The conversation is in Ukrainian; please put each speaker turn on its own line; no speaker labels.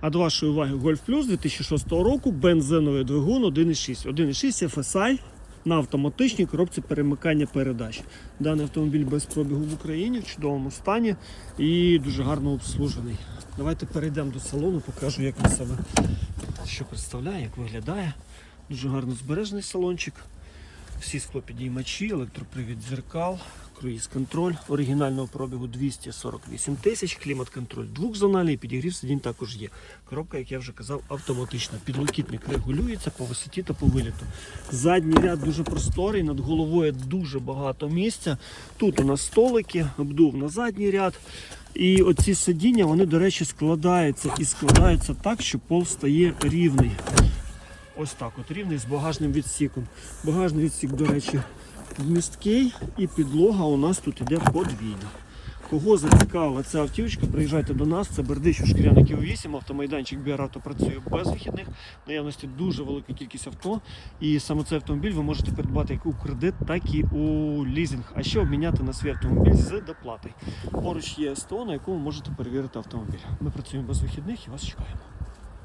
А до вашої уваги Golf Plus 2006 року бензиновий двигун 1.6. 1.6 FSI на автоматичній коробці перемикання передач. Даний автомобіль без пробігу в Україні в чудовому стані і дуже гарно обслужений. Давайте перейдемо до салону, покажу, як він себе що представляє, як виглядає. Дуже гарно збережений салончик. Всі склопідіймачі, електропривід дзеркал, круїз-контроль. Оригінального пробігу 248 тисяч, клімат-контроль двохзональний, підігрів сидінь також є. Коробка, як я вже казав, автоматична. Підлокітник регулюється по висоті та по виліту. Задній ряд дуже просторий, над головою дуже багато місця. Тут у нас столики, обдув на задній ряд. І оці сидіння, вони, до речі, складаються і складаються так, що пол стає рівний. Ось так, от рівний з багажним відсіком. Багажний відсік, до речі, вмісткий і підлога у нас тут іде подвійна. Кого зацікавила ця автівочка, приїжджайте до нас. Це Бердичів Шкіряників 8, автомайданчик Біарато працює без вихідних. В наявності дуже велика кількість авто. І саме цей автомобіль ви можете придбати як у кредит, так і у лізинг. А ще обміняти на свій автомобіль з доплатою. Поруч є СТО, на якому можете перевірити автомобіль. Ми працюємо без вихідних і вас чекаємо.